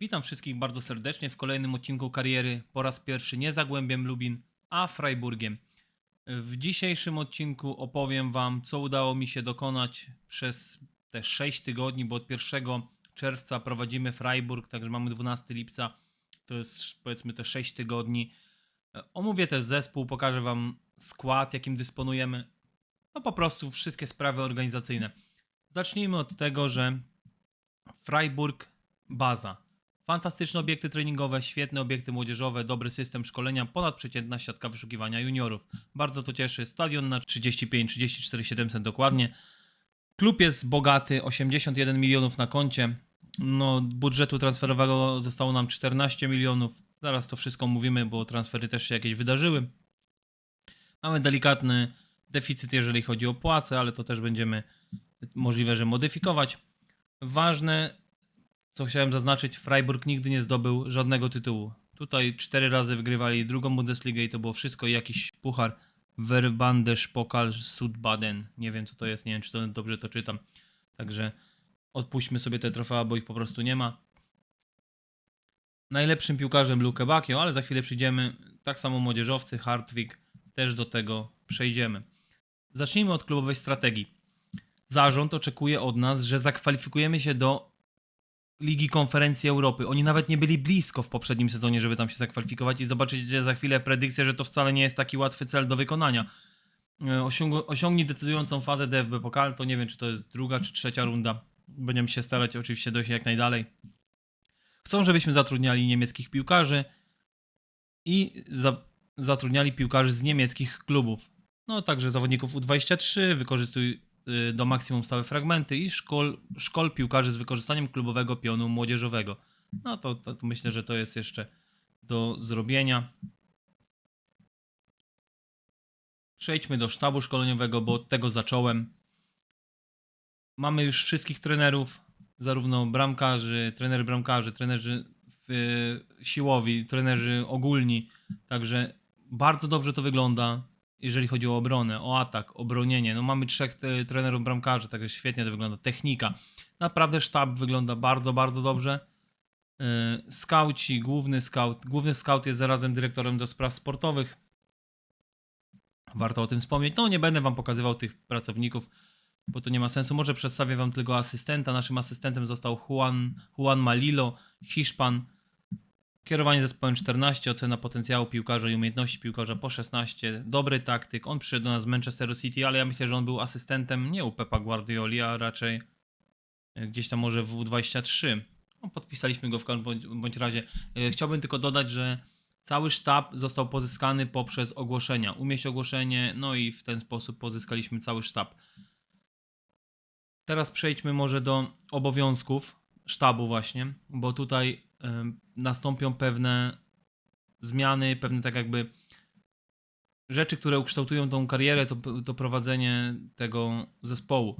Witam wszystkich bardzo serdecznie w kolejnym odcinku kariery. Po raz pierwszy nie Zagłębiem Lubin, a Freiburgiem. W dzisiejszym odcinku opowiem Wam, co udało mi się dokonać przez te 6 tygodni, bo od 1 czerwca prowadzimy Freiburg, także mamy 12 lipca. To jest powiedzmy te 6 tygodni. Omówię też zespół, pokażę Wam skład, jakim dysponujemy. No po prostu wszystkie sprawy organizacyjne. Zacznijmy od tego, że Freiburg baza. Fantastyczne obiekty treningowe, świetne obiekty młodzieżowe, dobry system szkolenia, ponadprzeciętna siatka wyszukiwania juniorów. Bardzo to cieszy. Stadion na 35-34 700 dokładnie. Klub jest bogaty, 81 milionów na koncie. No, budżetu transferowego zostało nam 14 milionów. Zaraz to wszystko mówimy, bo transfery też się jakieś wydarzyły. Mamy delikatny deficyt, jeżeli chodzi o płace, ale to też będziemy możliwe, że modyfikować. Ważne, co chciałem zaznaczyć, Freiburg nigdy nie zdobył żadnego tytułu. Tutaj cztery razy wygrywali drugą Bundesligę i to było wszystko jakiś puchar Verbandes Pokal Sudbaden. Nie wiem co to jest, nie wiem czy to dobrze to czytam. Także odpuśćmy sobie te trofea, bo ich po prostu nie ma. Najlepszym piłkarzem Luke Bakio, ale za chwilę przyjdziemy. Tak samo młodzieżowcy, Hartwig, też do tego przejdziemy. Zacznijmy od klubowej strategii. Zarząd oczekuje od nas, że zakwalifikujemy się do Ligi Konferencji Europy. Oni nawet nie byli blisko w poprzednim sezonie, żeby tam się zakwalifikować i zobaczycie za chwilę predykcję, że to wcale nie jest taki łatwy cel do wykonania. E, Osiąg decydującą fazę DFB Pokal, to nie wiem, czy to jest druga czy trzecia runda. Będziemy się starać oczywiście dojść jak najdalej. Chcą, żebyśmy zatrudniali niemieckich piłkarzy i za zatrudniali piłkarzy z niemieckich klubów. No także zawodników U23, wykorzystuj do maksimum stałe fragmenty i szkol, szkol piłkarzy z wykorzystaniem klubowego pionu młodzieżowego. No to, to, to myślę, że to jest jeszcze do zrobienia. Przejdźmy do sztabu szkoleniowego, bo od tego zacząłem. Mamy już wszystkich trenerów, zarówno bramkarzy, trenerzy bramkarzy, trenerzy y, siłowi, trenerzy ogólni. Także bardzo dobrze to wygląda, jeżeli chodzi o obronę, o atak, o bronienie. No mamy trzech trenerów bramkarzy, także świetnie to wygląda. Technika. Naprawdę sztab wygląda bardzo, bardzo dobrze. Yy, Skauci, główny scout. Główny scout jest zarazem dyrektorem do spraw sportowych. Warto o tym wspomnieć. No nie będę wam pokazywał tych pracowników, bo to nie ma sensu. Może przedstawię wam tylko asystenta. Naszym asystentem został Juan, Juan Malilo, Hiszpan. Kierowanie zespołem 14, ocena potencjału piłkarza i umiejętności piłkarza po 16. Dobry taktyk. On przyszedł do nas z Manchesteru City, ale ja myślę, że on był asystentem nie u Pepa Guardioli, a raczej e, gdzieś tam może w U23. No, podpisaliśmy go w każdym bądź, bądź razie. E, Chciałbym tylko dodać, że cały sztab został pozyskany poprzez ogłoszenia. Umieść ogłoszenie, no i w ten sposób pozyskaliśmy cały sztab. Teraz przejdźmy może do obowiązków sztabu właśnie, bo tutaj nastąpią pewne zmiany, pewne tak jakby rzeczy, które ukształtują tą karierę, to, to prowadzenie tego zespołu.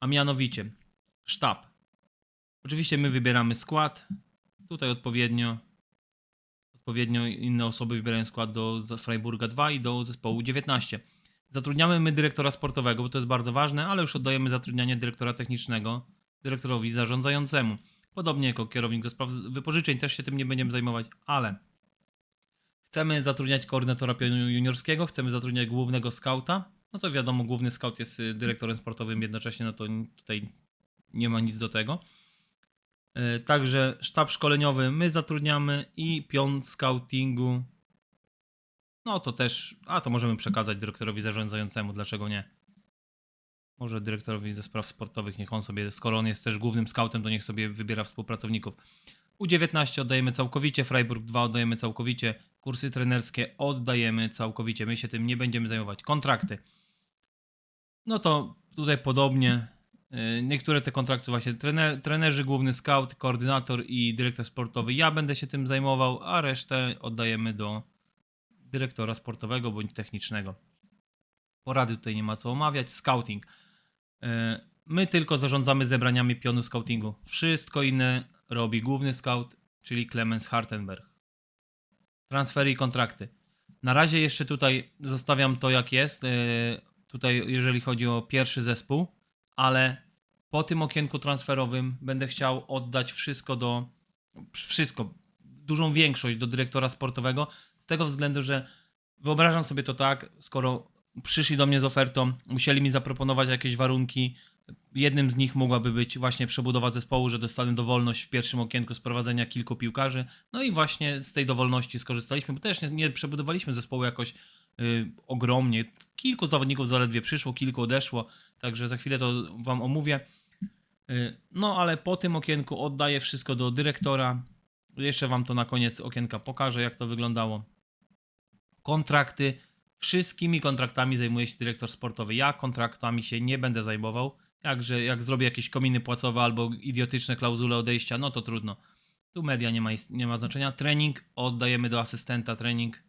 A mianowicie sztab. Oczywiście my wybieramy skład. Tutaj odpowiednio odpowiednio inne osoby wybierają skład do Freiburga 2 i do zespołu 19. Zatrudniamy my dyrektora sportowego, bo to jest bardzo ważne, ale już oddajemy zatrudnianie dyrektora technicznego dyrektorowi zarządzającemu. Podobnie jako kierownik do spraw wypożyczeń, też się tym nie będziemy zajmować, ale chcemy zatrudniać koordynatora pionu juniorskiego, chcemy zatrudniać głównego skauta. No to wiadomo, główny scout jest y, dyrektorem sportowym jednocześnie, no to tutaj nie ma nic do tego. Y, Także sztab szkoleniowy my zatrudniamy i pion scoutingu. No to też, a to możemy przekazać dyrektorowi zarządzającemu, dlaczego nie? Może dyrektorowi do spraw sportowych, niech on sobie, skoro on jest też głównym scoutem, to niech sobie wybiera współpracowników. U19 oddajemy całkowicie, Freiburg 2 oddajemy całkowicie, kursy trenerskie oddajemy całkowicie. My się tym nie będziemy zajmować. Kontrakty. No to tutaj podobnie. Yy, Niektóre te kontrakty właśnie trener, trenerzy, główny scout, koordynator i dyrektor sportowy. Ja będę się tym zajmował, a resztę oddajemy do dyrektora sportowego bądź technicznego. Porady tutaj nie ma co omawiać. Scouting. E, My tylko zarządzamy zebraniami pionu scoutingu. Wszystko inne robi główny scout, czyli Clemens Hartenberg. Transfery i kontrakty. Na razie jeszcze tutaj zostawiam to jak jest. e, Tutaj jeżeli chodzi o pierwszy zespół, ale po tym okienku transferowym będę chciał oddać wszystko do wszystko, dużą większość do dyrektora sportowego, z tego względu, że wyobrażam sobie to tak, skoro przyszli do mnie z ofertą, musieli mi zaproponować jakieś warunki. Jednym z nich mogłaby być właśnie przebudowa zespołu, że dostanę dowolność w pierwszym okienku sprowadzenia kilku piłkarzy. No i właśnie z tej dowolności skorzystaliśmy, bo też nie, nie przebudowaliśmy zespołu jakoś y, ogromnie. Kilku zawodników zaledwie przyszło, kilku odeszło, także za chwilę to Wam omówię. Y, no ale po tym okienku oddaję wszystko do dyrektora. Jeszcze Wam to na koniec okienka pokażę, jak to wyglądało. Kontrakty. Wszystkimi kontraktami zajmuje się dyrektor sportowy. Ja kontraktami się nie będę zajmował. Jakże, jak zrobię jakieś kominy płacowe albo idiotyczne klauzule odejścia, no to trudno. Tu media nie ma, nie ma znaczenia. Trening oddajemy do asystenta, trening,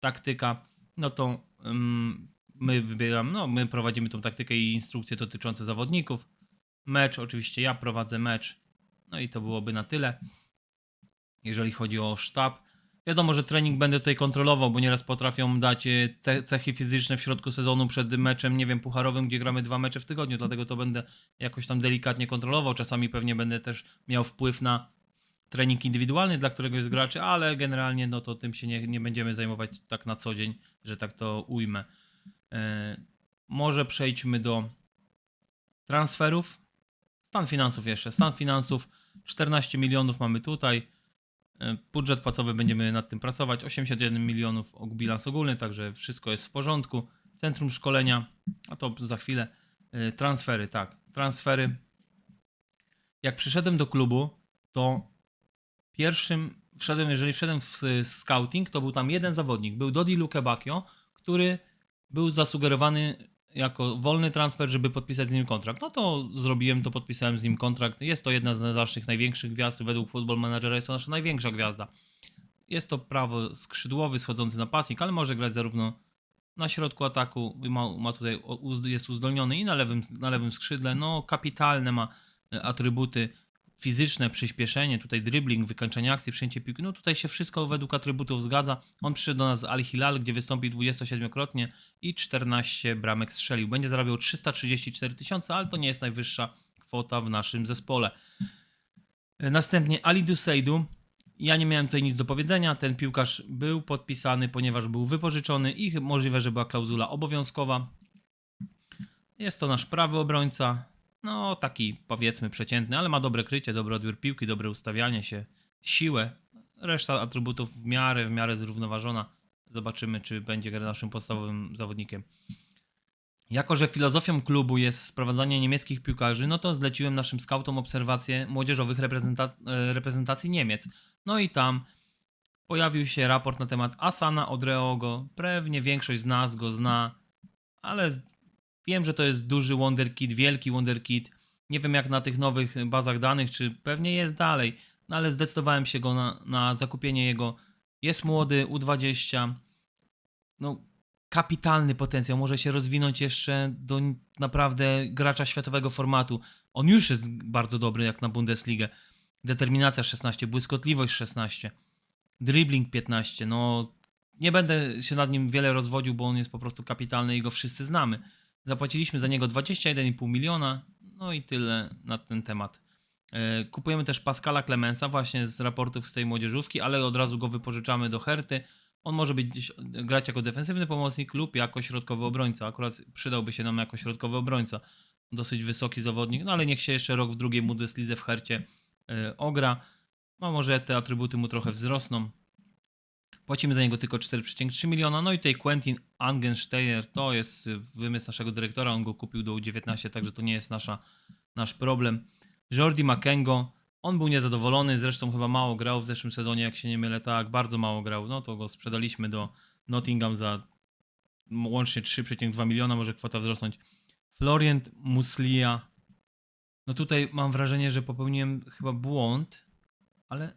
taktyka, no to ym, my wybieramy, no my prowadzimy tą taktykę i instrukcje dotyczące zawodników. Mecz, oczywiście ja prowadzę mecz. No i to byłoby na tyle. Jeżeli chodzi o sztab, wiadomo, że trening będę tutaj kontrolował, bo nieraz potrafią dać e, ce- cechy fizyczne w środku sezonu przed meczem, nie wiem, pucharowym, gdzie gramy dwa mecze w tygodniu, dlatego to będę jakoś tam delikatnie kontrolował. Czasami pewnie będę też miał wpływ na trening indywidualny dla któregoś z graczy, ale generalnie no to tym się nie, nie będziemy zajmować tak na co dzień, że tak to ujmę. E, może przejdźmy do transferów. Stan finansów jeszcze. Stan finansów 14 milionów mamy tutaj. E, Budżet płacowy będziemy nad tym pracować. 81 milionów bilans ogólny, także wszystko jest w porządku. Centrum szkolenia, a to za chwilę. E, Transfery, tak. Transfery. Jak przyszedłem do klubu, to pierwszym, wszedłem, jeżeli wszedłem w scouting, to był tam jeden zawodnik. Był Dodi Lukebakio, który był zasugerowany jako wolny transfer, żeby podpisać z nim kontrakt. No to zrobiłem to, podpisałem z nim kontrakt. Jest to jedna z naszych największych gwiazd. Według Football Managera jest to nasza największa gwiazda. Jest to prawo skrzydłowy, schodzący napastnik, ale może grać zarówno na środku ataku, ma, ma tutaj, jest uzdolniony i na lewym, na lewym skrzydle. No, kapitalne ma e, atrybuty fizyczne, przyspieszenie, tutaj dribbling, wykończenie akcji, przyjęcie piłki. No tutaj się wszystko według atrybutów zgadza. On przyszedł do nas z Al Hilal, gdzie wystąpił 27-krotnie i 14 bramek strzelił. Będzie zarabiał 334 tysiące, ale to nie jest najwyższa kwota w naszym zespole. Następnie Ali Duseidu. Ja nie miałem tutaj nic do powiedzenia. Ten piłkarz był podpisany, ponieważ był wypożyczony i możliwe, że była klauzula obowiązkowa. Jest to nasz prawy obrońca. No, taki powiedzmy przeciętny, ale ma dobre krycie, dobry odbiór piłki, dobre ustawianie się, siłę. Reszta atrybutów w miarę, w miarę zrównoważona. Zobaczymy, czy będzie naszym podstawowym zawodnikiem. Jako, że filozofią klubu jest sprowadzanie niemieckich piłkarzy, no to zleciłem naszym skautom obserwację młodzieżowych reprezenta- reprezentacji Niemiec. No i tam pojawił się raport na temat Asana Odreogo. Pewnie większość z nas go zna, ale wiem, że to jest duży wonderkid, wielki wonderkid. Nie wiem jak na tych nowych bazach danych, czy pewnie jest dalej, no ale zdecydowałem się go na, na zakupienie jego. Jest młody, U20. No, kapitalny potencjał, może się rozwinąć jeszcze do naprawdę gracza światowego formatu. On już jest bardzo dobry jak na Bundesligę. Determinacja 16, błyskotliwość 16, dribbling 15. No, nie będę się nad nim wiele rozwodził, bo on jest po prostu kapitalny i go wszyscy znamy. Zapłaciliśmy za niego 21,5 miliona, no i tyle na ten temat. E, Kupujemy też Pascala Clemensa właśnie z raportów z tej młodzieżówki, ale od razu go wypożyczamy do Herty. On może być grać jako defensywny pomocnik lub jako środkowy obrońca. Akurat przydałby się nam jako środkowy obrońca. Dosyć wysoki zawodnik, no ale niech się jeszcze rok w drugiej Bundeslidze w Hercie e, ogra. No może te atrybuty mu trochę wzrosną. Płacimy za niego tylko 4,3 miliona. No i tutaj Quentin Angensteiner to jest wymysł naszego dyrektora. On go kupił do U19, także to nie jest nasza, nasz problem. Jordi Makengo, on był niezadowolony, zresztą chyba mało grał w zeszłym sezonie, jak się nie mylę, tak, bardzo mało grał. No to go sprzedaliśmy do Nottingham za łącznie 3,2 miliona, może kwota wzrosnąć. Florient Muslia. No tutaj mam wrażenie, że popełniłem chyba błąd, ale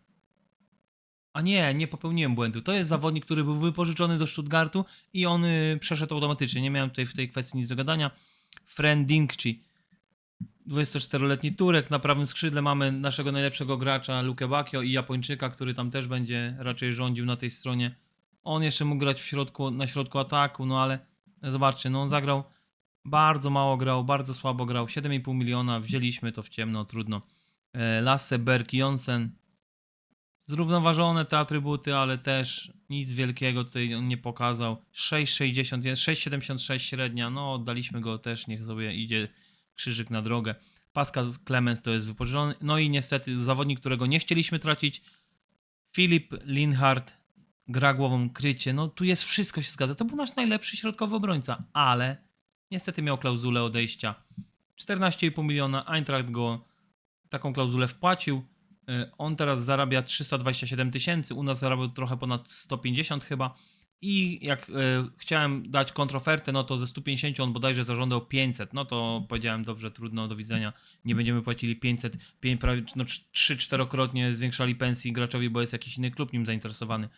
a nie, nie popełniłem błędu. To jest zawodnik, który był wypożyczony do Stuttgartu i on y, przeszedł automatycznie. Nie miałem tutaj w tej kwestii nic do gadania. Fren Dinkci, 24-letni Turek. Na prawym skrzydle mamy naszego najlepszego gracza Luke Bakio i Japończyka, który tam też będzie raczej rządził na tej stronie. On jeszcze mógł grać w środku, na środku ataku, no ale zobaczcie, no on zagrał bardzo mało grał, bardzo słabo grał. 7,5 miliona, wzięliśmy to w ciemno, trudno. E, Lasse Berg Jonsen, Zrównoważone te atrybuty, ale też nic wielkiego tutaj on nie pokazał. 6,60, jest 6,76 średnia, no oddaliśmy go też, niech sobie idzie krzyżyk na drogę. Pascal Clemens to jest wypożyczony. No i niestety zawodnik, którego nie chcieliśmy tracić, Filip Linhardt gra głową krycie. No tu jest wszystko się zgadza. To był nasz najlepszy środkowy obrońca, ale niestety miał klauzulę odejścia. 14,5 miliona, Eintracht go taką klauzulę wpłacił. Y, On teraz zarabia 327 tysięcy, u nas zarabiał trochę ponad 150 chyba. I jak y, chciałem dać kontrofertę, no to ze 150 on bodajże zażądał 500. No to powiedziałem, dobrze, trudno, do widzenia. Nie będziemy płacili 500, pięć, prawie no, 3-4-krotnie zwiększali pensji graczowi, bo jest jakiś inny klub nim zainteresowany.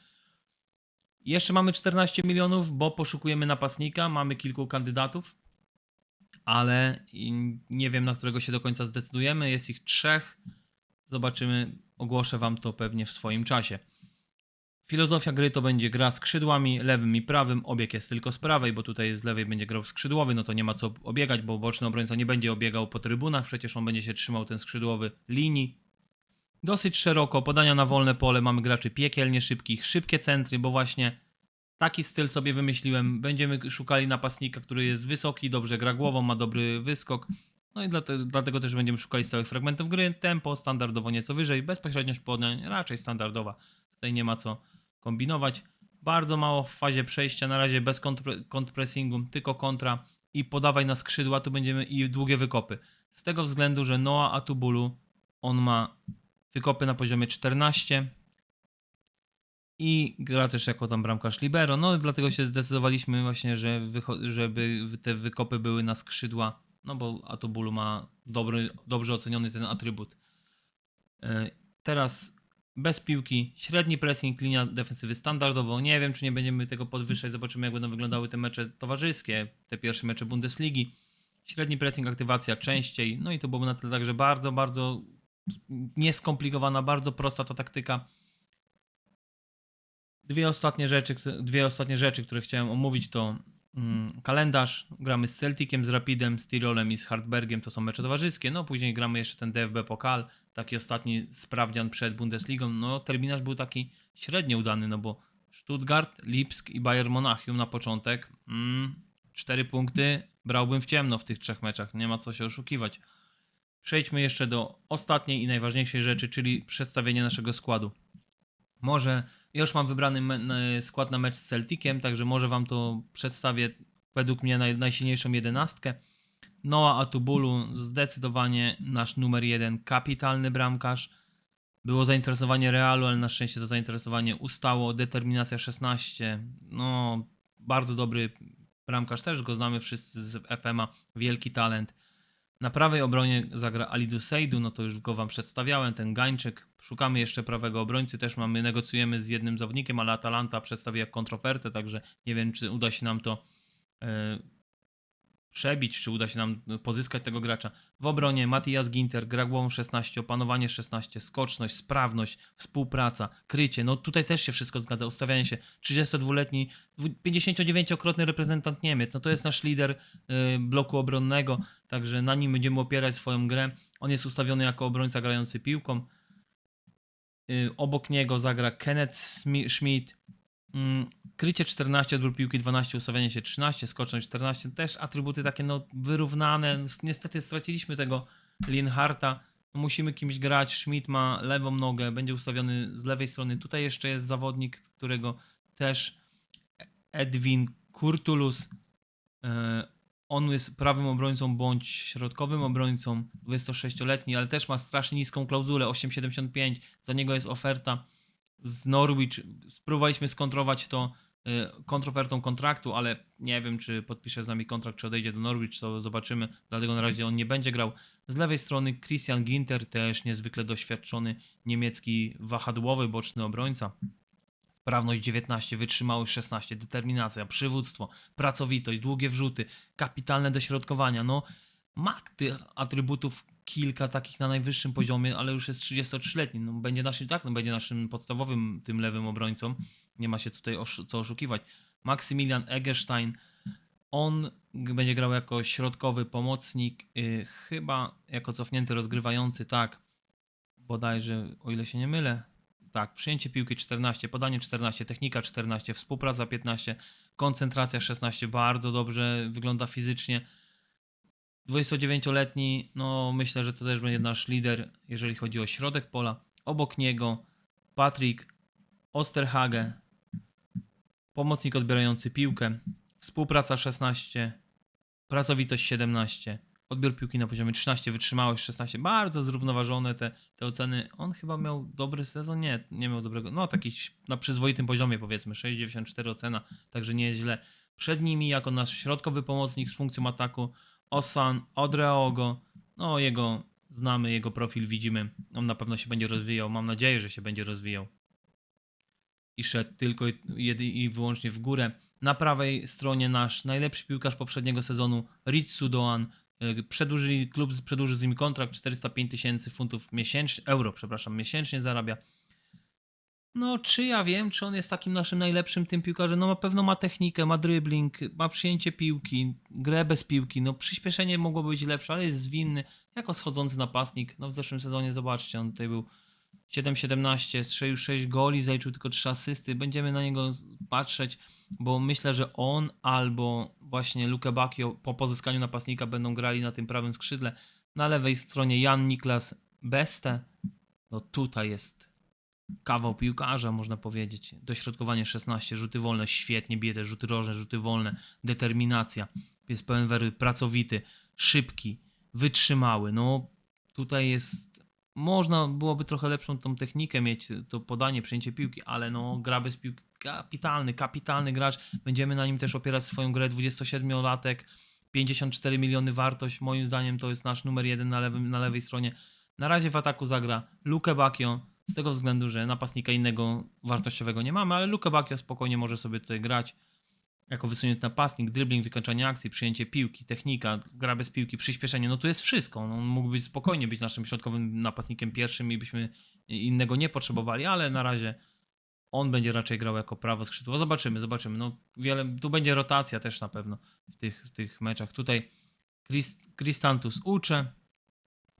Jeszcze mamy 14 milionów, bo poszukujemy napastnika, mamy kilku kandydatów, ale nie wiem, na którego się do końca zdecydujemy. Jest ich trzech. Zobaczymy, ogłoszę wam to pewnie w swoim czasie. Filozofia gry to będzie gra skrzydłami, lewym i prawym. Obieg jest tylko z prawej, bo tutaj z lewej będzie grał skrzydłowy, no to nie ma co obiegać, bo boczny obrońca nie będzie obiegał po trybunach, przecież on będzie się trzymał ten skrzydłowy linii. Dosyć szeroko, podania na wolne pole, mamy graczy piekielnie szybkich, szybkie centry, bo właśnie taki styl sobie wymyśliłem. Będziemy szukali napastnika, który jest wysoki, dobrze gra głową, ma dobry wyskok. No i dlatego, dlatego też będziemy szukali stałych fragmentów gry. Tempo standardowo nieco wyżej, bezpośredniość podań raczej standardowa. Tutaj nie ma co kombinować. Bardzo mało w fazie przejścia, na razie bez kontr- kontrpressingu, tylko kontra i podawaj na skrzydła, tu będziemy i długie wykopy. Z tego względu, że Noah Atubulu, on ma wykopy na poziomie 14 i gra też jako tam bramkarz libero, no dlatego się zdecydowaliśmy właśnie, że żeby te wykopy były na skrzydła, no bo Atubulu ma dobry, dobrze oceniony ten atrybut. Yy, Teraz bez piłki, średni pressing, linia defensywy standardowo. Nie wiem, czy nie będziemy tego podwyższać. Zobaczymy, jak będą wyglądały te mecze towarzyskie, te pierwsze mecze Bundesligi. Średni pressing, aktywacja częściej. No i to byłoby na tyle także bardzo, bardzo nieskomplikowana, bardzo prosta ta taktyka. Dwie ostatnie rzeczy, dwie ostatnie rzeczy, które chciałem omówić to kalendarz. Gramy z Celticiem, z Rapidem, z Tirolem i z Hartbergiem, to są mecze towarzyskie. No później gramy jeszcze ten DFB Pokal, taki ostatni sprawdzian przed Bundesligą. No terminarz był taki średnio udany, no bo Stuttgart, Lipsk i Bayern Monachium na początek. Mm, cztery punkty brałbym w ciemno w tych trzech meczach, nie ma co się oszukiwać. Przejdźmy jeszcze do ostatniej i najważniejszej rzeczy, czyli przedstawienie naszego składu. Może już mam wybrany skład na mecz z Celticiem, także może wam to przedstawię według mnie naj, najsilniejszą jedenastkę. Noah Atubulu zdecydowanie nasz numer jeden, kapitalny bramkarz. Było zainteresowanie Realu, ale na szczęście to zainteresowanie ustało. Determinacja 16, no bardzo dobry bramkarz, też go znamy wszyscy z FM-a, wielki talent. Na prawej obronie zagra Alidu Seidu, no to już go wam przedstawiałem, ten Gańczyk. Szukamy jeszcze prawego obrońcy, też mamy, negocjujemy z jednym zawodnikiem, ale Atalanta przedstawia kontrofertę, także nie wiem, czy uda się nam to e, przebić, czy uda się nam pozyskać tego gracza. W obronie Matias Ginter, gra głową 16, opanowanie 16, skoczność, sprawność, współpraca, krycie. No tutaj też się wszystko zgadza, ustawianie się. 32-letni, 59-krotny reprezentant Niemiec, no to jest nasz lider y, bloku obronnego, także na nim będziemy opierać swoją grę. On jest ustawiony jako obrońca grający piłką. Y, obok niego zagra Kenneth Schmidt, Mm, krycie 14, odbiór piłki 12, ustawianie się 13, skoczność 14, też atrybuty takie no wyrównane. Niestety straciliśmy tego Linharta. Musimy kimś grać. Schmidt ma lewą nogę, będzie ustawiony z lewej strony. Tutaj jeszcze jest zawodnik, którego też Edwin Kurtulus. On jest prawym obrońcą bądź środkowym obrońcą, 26-letni, ale też ma strasznie niską klauzulę 8,75. Za niego jest oferta z Norwich. Spróbowaliśmy skontrować to y, kontrofertą kontraktu, ale nie wiem, czy podpisze z nami kontrakt, czy odejdzie do Norwich, to zobaczymy. Dlatego na razie on nie będzie grał. Z lewej strony Christian Ginter, też niezwykle doświadczony niemiecki wahadłowy boczny obrońca. Sprawność 19, wytrzymałość 16, determinacja, przywództwo, pracowitość, długie wrzuty, kapitalne dośrodkowania. No, ma tych atrybutów kilka takich na najwyższym poziomie, ale już jest 33-letni. No, będzie naszym, tak, no, będzie naszym podstawowym tym lewym obrońcą. Nie ma się tutaj co oszukiwać. Maksymilian Egerstein, on będzie grał jako środkowy pomocnik, yy, chyba jako cofnięty rozgrywający, tak, bodajże, o ile się nie mylę, Tak, przyjęcie piłki 14, podanie 14, technika 14, współpraca 15, koncentracja 16, bardzo dobrze wygląda fizycznie. 29-letni, no myślę, że to też będzie nasz lider, jeżeli chodzi o środek pola. Obok niego Patrick Osterhage, pomocnik odbierający piłkę, współpraca 16, pracowitość 17, odbiór piłki na poziomie 13, wytrzymałość 16, bardzo zrównoważone te, te oceny. On chyba miał dobry sezon, nie, nie miał dobrego, no taki na przyzwoitym poziomie powiedzmy, 6,94 ocena, także nie jest źle. Przed nimi jako nasz środkowy pomocnik z funkcją ataku Osan Odreogo, no jego znamy, jego profil widzimy, on na pewno się będzie rozwijał, mam nadzieję, że się będzie rozwijał i szedł tylko i, i wyłącznie w górę. Na prawej stronie nasz najlepszy piłkarz poprzedniego sezonu, Ritsu Doan. Y, Przedłużyli, klub przedłużył z nim kontrakt 405 tysięcy funtów miesięcznie, euro, przepraszam, miesięcznie zarabia. No, czy ja wiem, czy on jest takim naszym najlepszym tym piłkarzem? No, na pewno ma technikę, ma dribbling, ma przyjęcie piłki, grę bez piłki. No, przyspieszenie mogłoby być lepsze, ale jest zwinny. Jako schodzący napastnik. No, w zeszłym sezonie, zobaczcie, on tutaj był 7-17, strzelił 6 goli, zaliczył tylko 3 asysty. Będziemy na niego patrzeć, bo myślę, że on albo właśnie Luke Bacchio po pozyskaniu napastnika będą grali na tym prawym skrzydle. Na lewej stronie Jan Niklas Beste. No tutaj jest kawał piłkarza, można powiedzieć. Dośrodkowanie 16, rzuty wolne, świetnie bije te rzuty rożne, rzuty wolne, determinacja. Jest pełen wery, pracowity, szybki, wytrzymały. No tutaj jest można byłoby trochę lepszą tą technikę mieć, to podanie, przyjęcie piłki, ale no gra bez piłki, kapitalny, kapitalny gracz. Będziemy na nim też opierać swoją grę, 27-latek, 54 miliony wartość, moim zdaniem to jest nasz numer jeden na, lewym, na lewej stronie. Na razie w ataku zagra Luke Bacchio, z tego względu, że napastnika innego wartościowego nie mamy, ale Luke Bacchio spokojnie może sobie tutaj grać jako wysunięty napastnik, dribbling, wykończanie akcji, przyjęcie piłki, technika, gra bez piłki, przyspieszenie, no tu jest wszystko. No, on mógł być spokojnie być naszym środkowym napastnikiem pierwszym i byśmy innego nie potrzebowali, ale na razie on będzie raczej grał jako prawo skrzydło. Zobaczymy, zobaczymy. No, wiele, tu będzie rotacja też na pewno w tych, w tych meczach. Tutaj Kristantus ucze,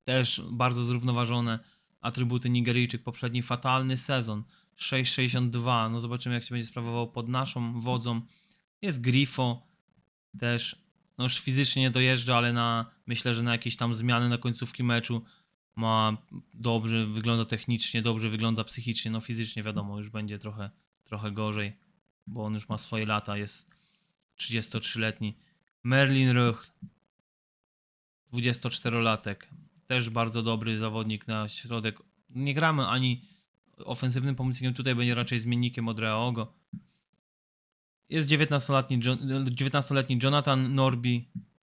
też bardzo zrównoważone atrybuty Nigeryjczyk, poprzedni fatalny sezon, 6,62, no zobaczymy jak się będzie sprawował pod naszą wodzą. Jest Grifo, też no już fizycznie nie dojeżdża, ale na, myślę, że na jakieś tam zmiany na końcówki meczu ma dobrze, wygląda technicznie, dobrze wygląda psychicznie, no fizycznie wiadomo, już będzie trochę, trochę gorzej, bo on już ma swoje lata, jest 33-letni. Merlin Ruch, 24-latek, też bardzo dobry zawodnik na środek. Nie gramy ani ofensywnym pomocnikiem, tutaj będzie raczej zmiennikiem od Reaogo. Jest 19-letni, Jo- 19-letni Jonathan Norby.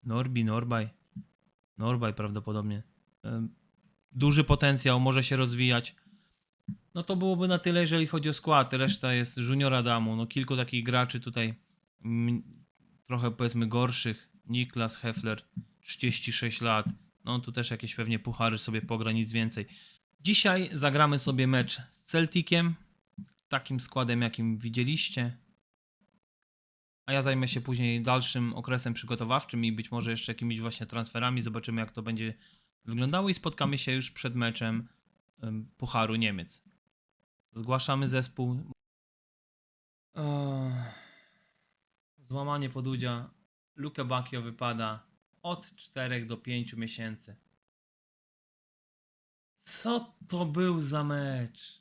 Norby, Norbaj. Norbaj prawdopodobnie. Duży potencjał, może się rozwijać. No to byłoby na tyle, jeżeli chodzi o skład. Reszta jest junior Adamu. No kilku takich graczy tutaj trochę powiedzmy gorszych. Niklas Heffler, 36 lat. No tu też jakieś pewnie puchary sobie pogra, nic więcej. Dzisiaj zagramy sobie mecz z Celticiem. Takim składem, jakim widzieliście a ja zajmę się później dalszym okresem przygotowawczym i być może jeszcze jakimiś właśnie transferami. Zobaczymy, jak to będzie wyglądało i spotkamy się już przed meczem em, Pucharu Niemiec. Zgłaszamy zespół. Eee, Złamanie podudzia. Luke Bacchio wypada od 4 do 5 miesięcy. Co to był za mecz?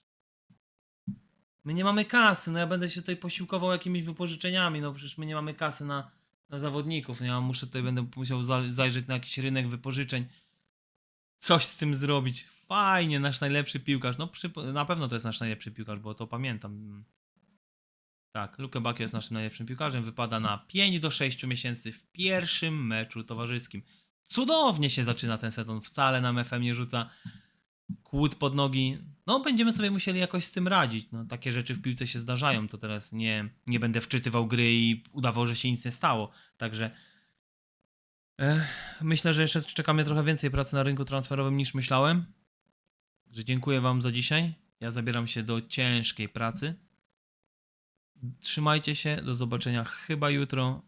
My nie mamy kasy, no ja będę się tutaj posiłkował jakimiś wypożyczeniami, no przecież my nie mamy kasy na, na zawodników, no ja muszę tutaj, będę musiał za- zajrzeć na jakiś rynek wypożyczeń, coś z tym zrobić. Fajnie, nasz najlepszy piłkarz, no przypo- na pewno to jest nasz najlepszy piłkarz, bo to pamiętam. Tak, Luke Bacchio jest naszym najlepszym piłkarzem, wypada na 5 do 6 miesięcy w pierwszym meczu towarzyskim. Cudownie się zaczyna ten sezon, wcale nam FM nie rzuca kłód pod nogi. No, będziemy sobie musieli jakoś z tym radzić. No, takie rzeczy w piłce się zdarzają, to teraz nie, nie będę wczytywał gry i udawał, że się nic nie stało. Także eh, myślę, że jeszcze czeka mnie trochę więcej pracy na rynku transferowym niż myślałem. Że dziękuję Wam za dzisiaj. Ja zabieram się do ciężkiej pracy. Trzymajcie się, do zobaczenia chyba jutro.